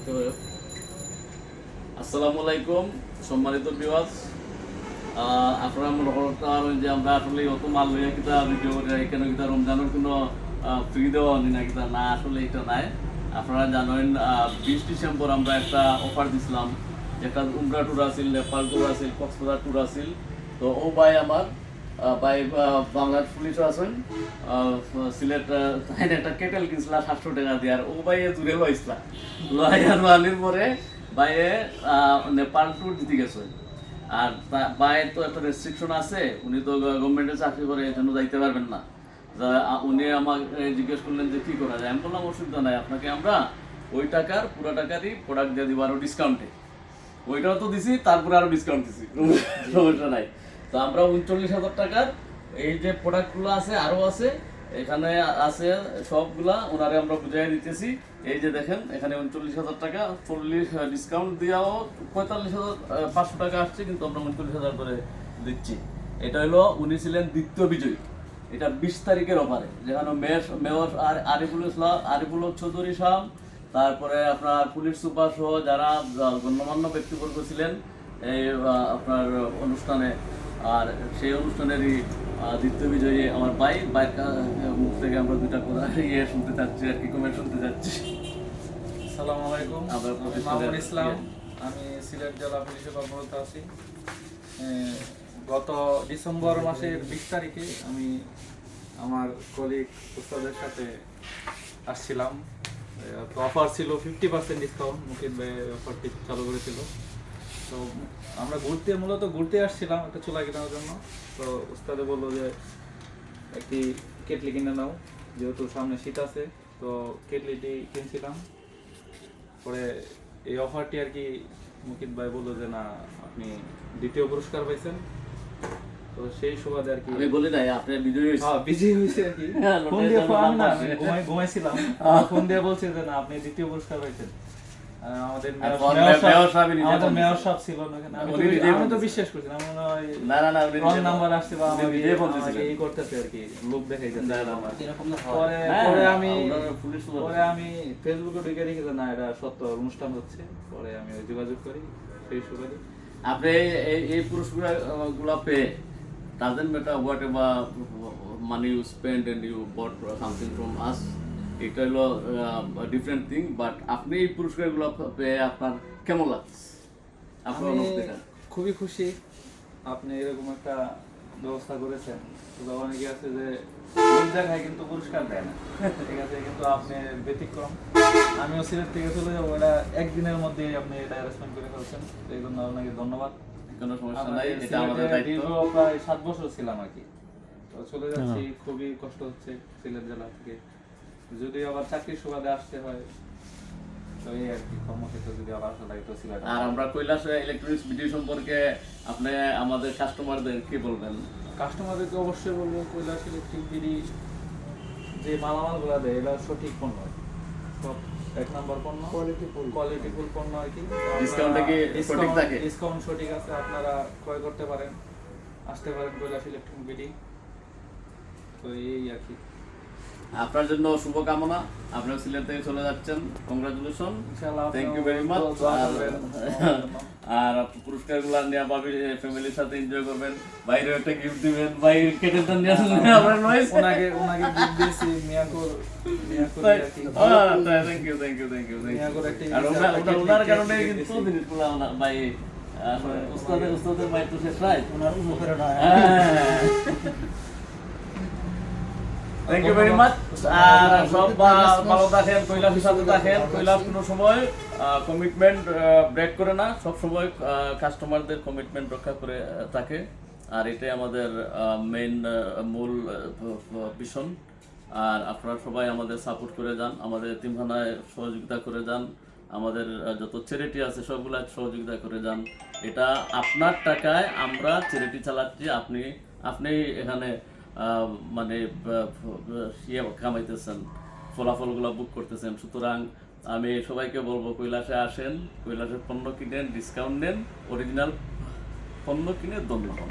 করতে হবে আসসালামু আলাইকুম সম্মানিত বিওয়াস আপনারা যে আমরা আসলে অত মাল লইয়া কিতা ভিডিও করে এখানে কিতা রমজানের কোনো ফ্রি দেওয়া নি না কিতা? না, আসলে এটা নাই। আপনারা জানেন বিশ ডিসেম্বর আমরা একটা অফার দিছিলাম। একটা উমরা ট্যুর আছিল, নেপাল ট্যুর আছিল, কক্সবাজার ট্যুর আছিল। তো ও ভাই আমার আহ, বাংলার পুলিশও আছেন। সিলেট তাইন একটা কেটেল কিনছিল সাতশো টাকা দিয়ে আর ও ভাই দূরে লইছিলা। লই আর পরে আহ, নেপাল ট্যুর দিতে গেছে। আর ভাইয়ের তো একটা রেস্ট্রিকশন আছে উনি তো গভর্নমেন্টের চাকরি করে জন্য যাইতে পারবেন না। উনি আমাকে জিজ্ঞেস করলেন যে কি করা যায়? আমি বললাম অসুবিধা নাই আপনাকে আমরা ওই টাকার পুরো টাকারই প্রোডাক্ট দিয়ে দিব আরও ডিসকাউন্টে ওইটাও তো দিছি তারপরে আরও ডিসকাউন্ট দিছি। সমস্যা নাই। তো আমরা উনচল্লিশ হাজার টাকার এই যে প্রোডাক্টগুলো আছে, আরও আছে, এখানে আছে সবগুলা, ওনারে আমরা বুঝাই দিতেছি। এই যে দেখেন, এখানে উনচল্লিশ হাজার টাকা, চল্লিশ ডিসকাউন্ট দিয়াও পঁয়তাল্লিশ হাজার পাঁচশো টাকা আসছে, কিন্তু আমরা উনচল্লিশ হাজার করে দিচ্ছি। এটা হলো, উনি ছিলেন দ্বিতীয় বিজয়ী। এটা বিশ তারিখের অফারে যেখানে মেয়র মেয়র আর আরিফুল ইসলাম আরিফুল চৌধুরী সাহ তারপরে আপনার পুলিশ সুপার সহ যারা গণ্যমান্য ব্যক্তিবর্গ ছিলেন, এই আপনার অনুষ্ঠানে আর সেই অনুষ্ঠানেরই দ্বিতীয় বিজয়ী আমার ভাই বাইক মুখ থেকে আমরা দুটা কথা ইয়ে শুনতে চাচ্ছি আর কি কমেন্ট শুনতে চাচ্ছি। সালাম আলাইকুম। আবার আমি প্রতিষ্ঠানের- মামুন ইসলাম আমি সিলেট জেলা পুলিশে কর্মরত আছি। গত ডিসেম্বর মাসের বিশ তারিখে আমি আমার কলিগ উস্তাদের সাথে আসছিলাম। অফার ছিল ফিফটি পার্সেন্ট ডিসকাউন্ট মুকিত ভাই অফারটি চালু করেছিল। তো আমরা ঘুরতে মূলত ঘুরতে আসছিলাম একটা চুলা কেনার জন্য। তো উস্তাদে বলল যে একটি কেটলি কিনে নাও যেহেতু সামনে শীত আছে। তো কেটলিটি কিনছিলাম। পরে এই অফারটি আর কি মুকিত ভাই বলল যে না আপনি দ্বিতীয় পুরস্কার পাইছেন। তো সেই সুবাদে আর কি আমি বলি নাই আপনি বিজয়ী হয়েছেন। হ্যাঁ বিজি হয়েছে আর কি। হ্যাঁ, ফোন দিয়ে ফোন- না ঘুমাই ঘুমাইছিলাম ফোন দিয়ে বলছে যে না আপনি দ্বিতীয় পুরস্কার পাইছেন। আমাদের আর মেয়র- ফোন মেয়র মেয়র সাহেব- সাহেবই নিজে আমাদের মেয়র দিয়েছে। ছিল আমি তো- নিজে আমি ফোন তো দিয়েছে। বিশ্বাস করছি না মনে হয় না না না রং নাম্বার আসছে বা আমাকে নিজে ফোন আমাকে দিয়েছিলেন। এই করতেছে আর কি লোক দেখাইতেছে না, না, না। পরে হ্যাঁ, পরে আমি আমরা পুলিশ সুপার। পরে আমি ফেসবুকে ঢুকে দেখি না এটা সত্য অনুষ্ঠান হচ্ছে পরে আমি যোগাযোগ করি সেই সুবাদে আপনি এই- এই এই পুরস্কারগুলা পেয়ে money you spend and you bought something from us এটা হলো ডিফারেন্ট থিং বাট আপনি এই পুরস্কারগুলো পেয়ে আপনার কেমন লাগছে? আপনার খুবই খুশি। আপনি এরকম একটা ব্যবস্থা করেছেন। তো অনেকে আছে যে দেখায় কিন্তু পুরস্কার দেয় না। ঠিক আছে কিন্তু আপনি ব্যতিক্রম। আমিও সিলেট থেকে চলে যাব এটা একদিনের মধ্যে আপনি এটা অ্যারেঞ্জমেন্ট করে ফেলছেন। এই জন্য আপনাকে ধন্যবাদ। কোনো সমস্যা নাই এটা আমাদের দায়িত্ব। প্রায় সাত বছর ছিলাম আর কি। তো চলে যাচ্ছি খুবই কষ্ট হচ্ছে সিলেট জেলা থেকে। যদি আবার চাকরির সুবাদে আসতে হয় তো এই আর আমরা কৈলাস ইলেকট্রনিক্স ভিডিও সম্পর্কে আপনি আমাদের কাস্টমারদের কি বলবেন? কাস্টমারদেরকে অবশ্যই বলব কৈলাস ইলেকট্রিক বিডি যে মালামালগুলো দেয় এটা সঠিক পণ্য। সব এক নাম্বার পণ্য। কোয়ালিটি ফুল কোয়ালিটি ফুল পণ্য আর কি। Discount টা সঠিক থাকে? ডিসকাউন্ট সঠিক আছে আপনারা ক্রয় করতে পারেন আসতে পারেন কৈলাস ইলেকট্রিক বিডি তো এই আর কি। আপনার জন্য শুভকামনা। আপনার সিলেট থেকে চলে যাচ্ছেন। Congratulation thank you very much আর পুরস্কারগুলা নিয়ে পাবি ফ্যামিলির সাথে এনজয় করবেন। বাইরে একটা গিফট দিবেন। বাইরে কেটেটা নিয়ে আসবেন আপনার নয় ওনাকে ওনাকে gift দিয়েছি মিয়াকোর thank you thank you thank you আর ওনার কারণে কিন্তু। জিনিসগুলো ভাই উস্তাদের উস্তাদের ভাই। তো শেষ রায় ওনার উপরে নয় থ্যাংক ইউ ভেরি মাচ আর সব ভালো থাকেন সাথে থাকেন, কৈলাস কোনো সময় কমিটমেন্ট ব্রেক করে না। সব সময় কাস্টমারদের কমিটমেন্ট রক্ষা করে থাকে। আর এটাই আমাদের মেইন মূল ভীষণ। আর আপনারা সবাই আমাদের সাপোর্ট করে যান, আমাদের তিনখানায় সহযোগিতা করে যান, আমাদের যত চ্যারিটি আছে সবগুলা সহযোগিতা করে যান। এটা আপনার টাকায় আমরা চ্যারিটি চালাচ্ছি। আপনি আপনি এখানে মানে ইয়ে কামাইতেছেন, ফলাফলগুলো বুক করতেছেন। সুতরাং আমি সবাইকে বলব, কৈলাসে আসেন, কৈলাসের পণ্য কিনেন ডিসকাউন্ট নেন অরিজিনাল পণ্য কিনে ধন্য হন।